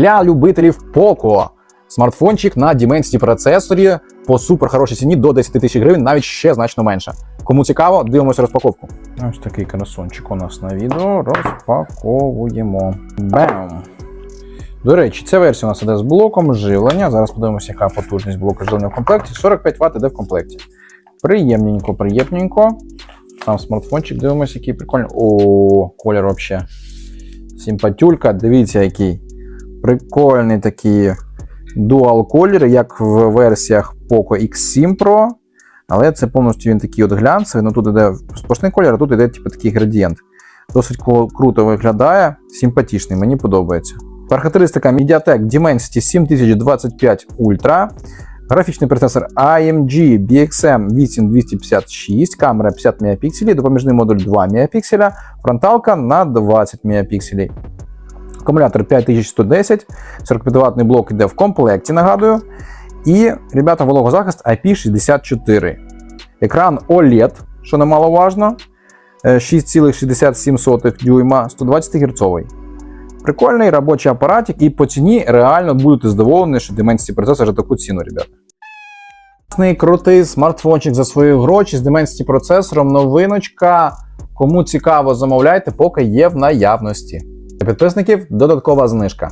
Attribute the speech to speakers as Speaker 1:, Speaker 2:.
Speaker 1: Для любителів Poco. Смартфончик на Dimensity процесорі по супер хорошій ціні до 10 тисяч гривень, навіть ще значно менше. Кому цікаво, дивимося розпаковку. Ось такий красончик у нас на відео. Розпаковуємо. Бам! До речі, ця версія у нас іде з блоком живлення. Зараз подивимося, яка потужність блоку живлення в комплекті. 45 Вт іде в комплекті. Приємненько, приємненько. Сам смартфончик, дивимося, який прикольний. О, колір взагалі. Симпатюлька. Дивіться, який прикольний такий дуал колір, як в версіях Poco X7 Pro. Але це повністю він такий от глянцевий. Ну тут іде сплошний колір, а тут іде типу, такий градієнт. Досить круто виглядає, симпатичний, мені подобається. Характеристика Mediatek Dimensity 7025 Ultra. Графічний процесор AMG BXM 8256, камера 50 Мп, допоміжний модуль 2 Мп, фронталка на 20 Мп. Акумулятор 5110, 45 ватний блок йде в комплекті, нагадую. І, ребята, вологозахист IP64. Екран OLED, що немаловажно, е, 6,67 дюйма, 120 Гц. Прикольний робочий апаратик, і по ціні реально будете здивовані, що Dimensity процесор таку ціну, ребята. Класний, крутий смартфончик за свої гроші з Dimensity процесором. Новиночка. Кому цікаво, замовляйте, поки є в наявності. Для підписників додаткова знижка.